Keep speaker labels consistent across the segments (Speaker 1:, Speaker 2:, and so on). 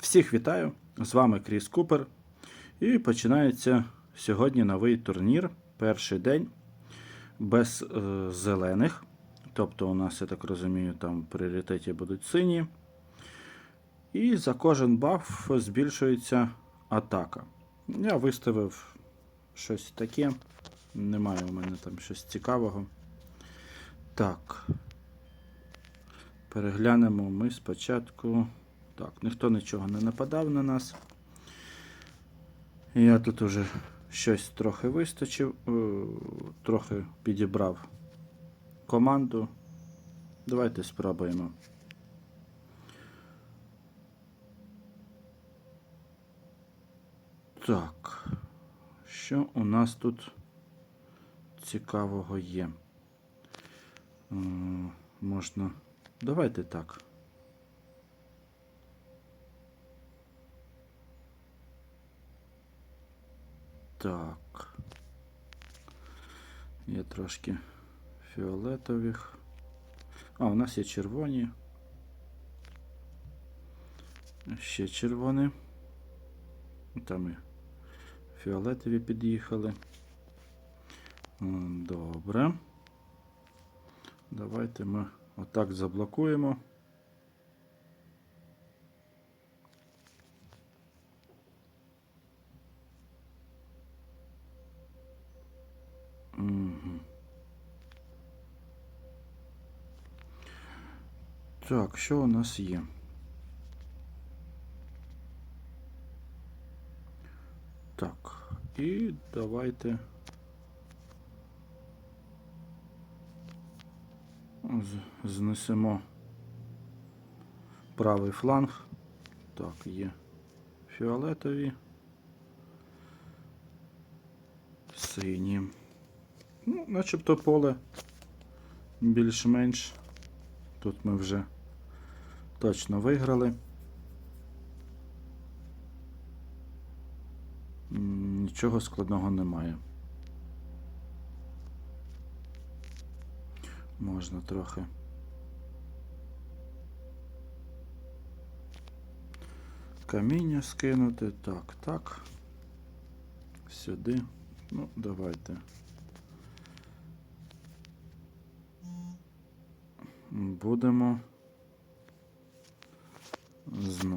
Speaker 1: Всіх вітаю! З вами Кріс Купер. І починається сьогодні новий турнір. Перший день без е, зелених. Тобто, у нас, я так розумію, там пріоритеті будуть сині. І за кожен баф збільшується атака. Я виставив щось таке. Немає у мене там щось цікавого. Так. Переглянемо ми спочатку. Так, ніхто нічого не нападав на нас. Я тут уже щось трохи вистачив, е, трохи підібрав команду. Давайте спробуємо. Так, що у нас тут цікавого є? Е, Можна. Давайте так. Так. Є трошки фіолетових. А, у нас є червоні. Ще червоні. Там і фіолетові під'їхали. Добре. Давайте ми отак заблокуємо. Так, що у нас є? Так, і давайте знесемо правий фланг. Так, є фіолетові. Сині. Ну, начебто поле більш-менш. Тут ми вже точно виграли. Нічого складного немає. Можна трохи. Каміння скинути. Так, так. Сюди. Ну, давайте. Будемо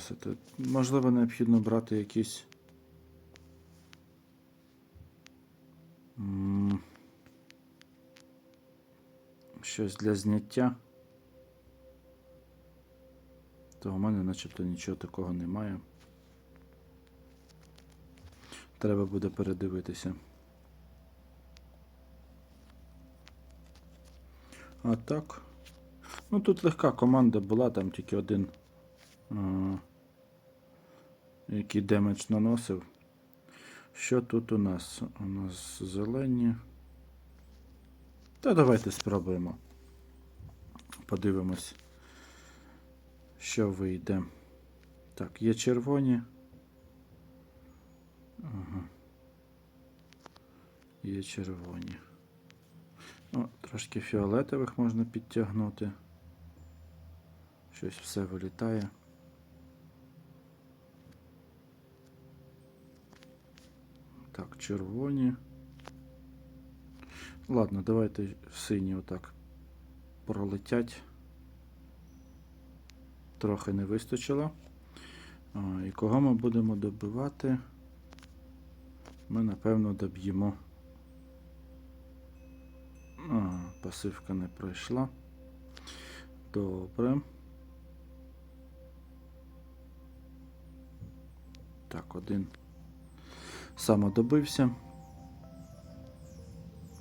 Speaker 1: зносити. Можливо, необхідно брати якісь. Щось для зняття. То у мене начебто нічого такого немає. Треба буде передивитися. А так. Ну тут легка команда була, там тільки один, який демедж наносив. Що тут у нас? У нас зелені. Та давайте спробуємо. Подивимось, що вийде. Так, є червоні. Ага. Є червоні. О, трошки фіолетових можна підтягнути. Щось все вилітає. Червоні. Ладно, давайте сині отак пролетять. Трохи не вистачило. А, і кого ми будемо добивати? Ми, напевно, доб'ємо. А, пасивка не пройшла. Добре. Так, один самодобився.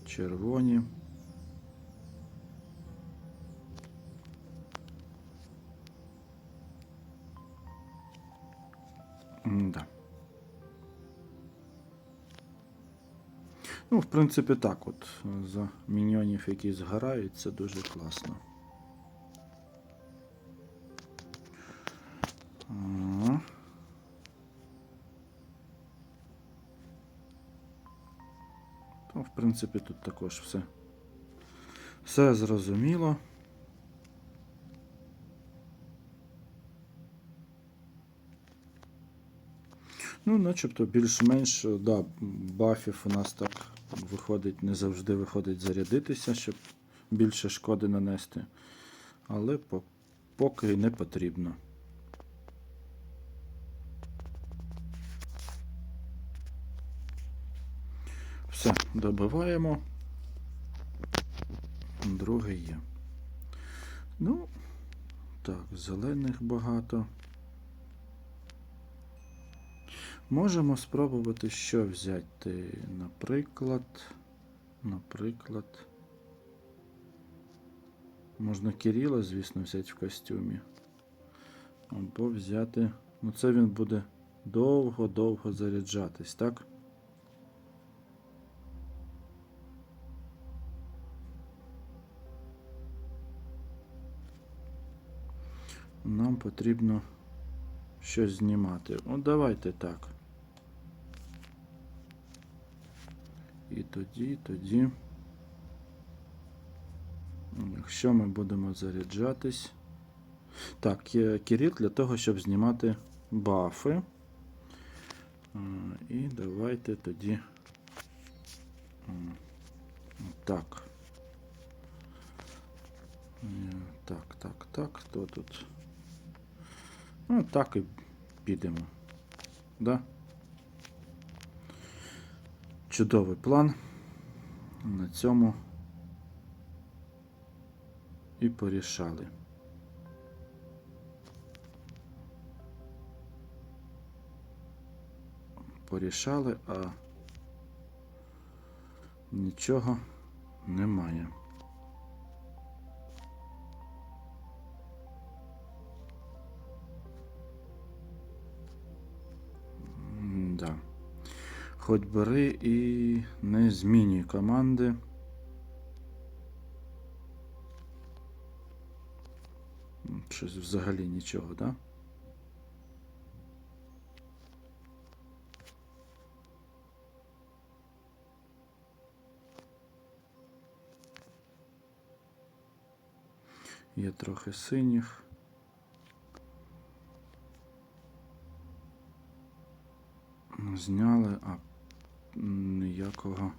Speaker 1: Червоні. Да. Ну, в принципі, так от. За міньйонів, які згорають, це дуже класно. Принципі, тут також все. Все зрозуміло. Ну, начебто більш-менш, да, бафів у нас так виходить, не завжди виходить зарядитися, щоб більше шкоди нанести. Але по- поки не потрібно. Все, добиваємо. Другий є. Ну, так, зелених багато. Можемо спробувати що взяти. Наприклад. Наприклад. Можна Кирила, звісно, взяти в костюмі. Або взяти. Ну, це він буде довго-довго заряджатись, так? Нам потрібно щось знімати. От давайте так. І тоді, тоді. Якщо ми будемо заряджатись. Так, Кирил для того, щоб знімати бафи. І давайте тоді. Так. Е, Так, так, так. Хто тут? Ну, так і підемо. Да? Чудовий план. На цьому і порішали. Порішали, а нічого немає. Хоч бери і не змінюй команди. Щось взагалі нічого, да? Є трохи синіх. Зняли, а ніякого.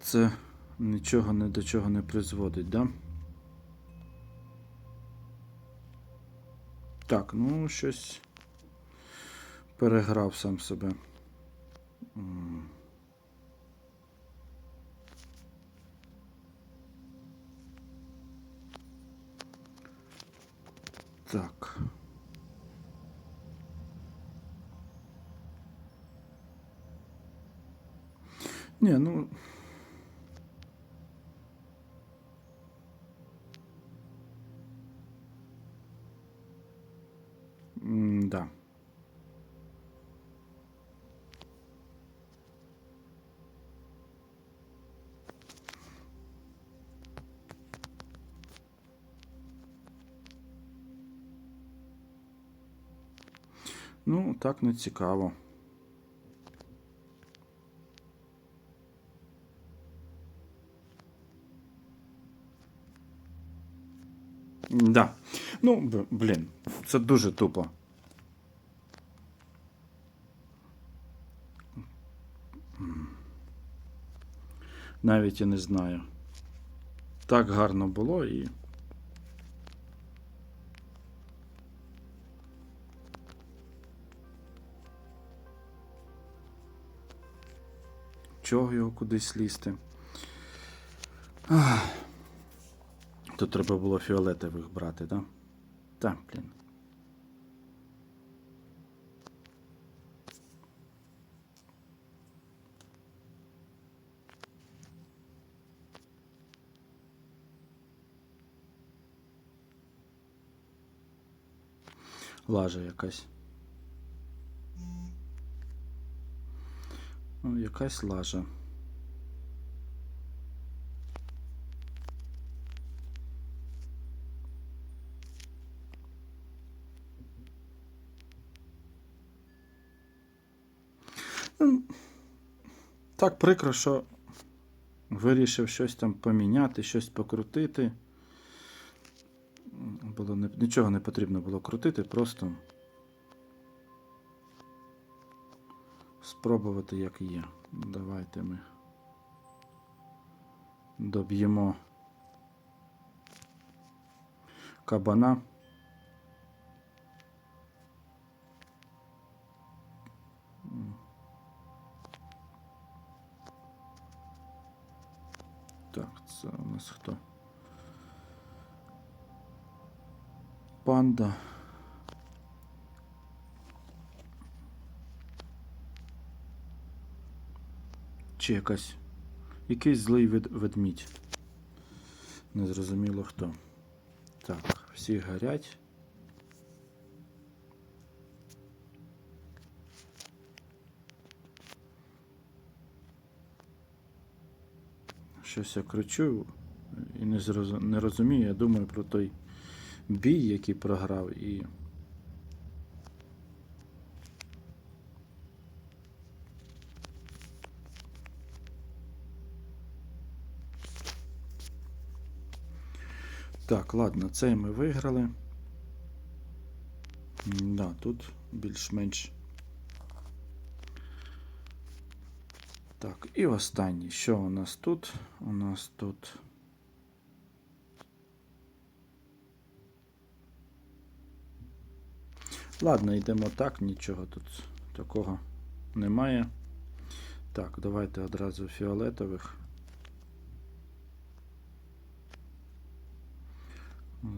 Speaker 1: Це нічого не до чого не призводить, да? Так, ну щось переграв сам себе. Так. Ні, ну. Да. Ну, так не цікаво. Ну, блін, це дуже тупо. Навіть і не знаю. Так гарно було і. Чого його кудись лізти? Ах. Тут треба було фіолетових брати, да? Так, блін. Лажа якась. Ну, якась лажа. Так прикро, що вирішив щось там поміняти, щось покрутити. Було не, нічого не потрібно було крутити, просто спробувати, як є. Давайте ми доб'ємо кабана. Панда. Чи якась. Якийсь злий вед... ведмідь. Незрозуміло хто. Так, всі горять. Щось я кричу і не, зроз... не розумію. Я думаю про той бій, який програв, і. Так, ладно, цей ми виграли. Да, тут більш-менш. Так, і останній. Що у нас тут? У нас тут. Ладно, йдемо так, нічого тут такого немає. Так, давайте одразу фіолетових.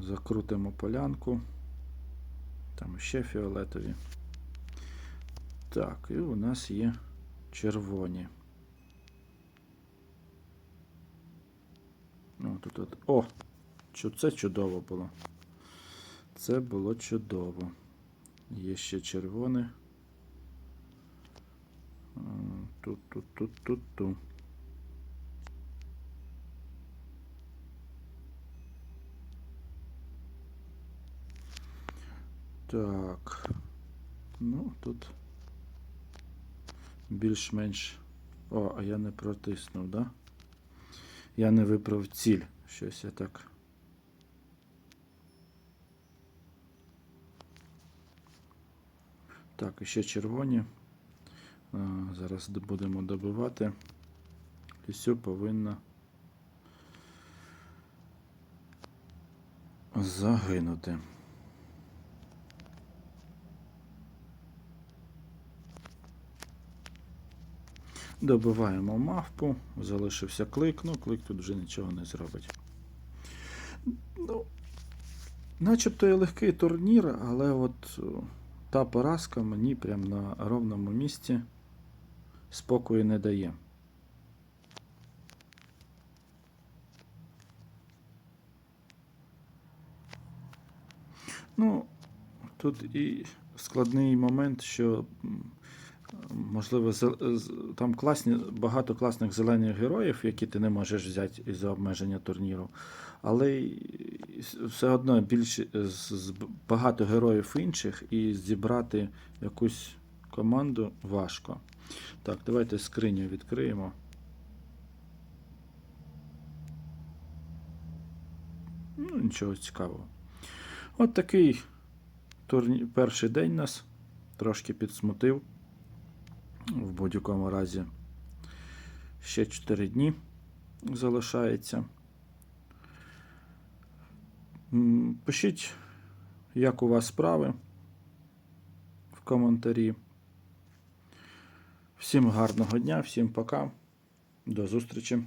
Speaker 1: Закрутимо полянку. Там ще фіолетові. Так, і у нас є червоні. О, тут от. О! Це чудово було. Це було чудово. Є ще червоне. Тут, тут, тут, тут, тут. Так. Ну, тут більш-менш. О, а я не протиснув, да? Я не виправ ціль. Щось я так. Так, і ще червоні. Зараз будемо добивати. Лісю повинна загинути. Добиваємо мавпу, залишився клик, ну клик тут вже нічого не зробить. Ну, начебто і легкий турнір, але от та поразка мені прямо на ровному місці спокою не дає. Ну, тут і складний момент, що можливо там класні, багато класних зелених героїв, які ти не можеш взяти із-за обмеження турніру. Але все одно більше багато героїв інших і зібрати якусь команду важко. Так, давайте скриню відкриємо. Ну, нічого цікавого. От такий турні... перший день нас трошки підсмутив. В будь-якому разі ще 4 дні залишається. Пишіть, як у вас справи в коментарі. Всім гарного дня, всім пока. До зустрічі.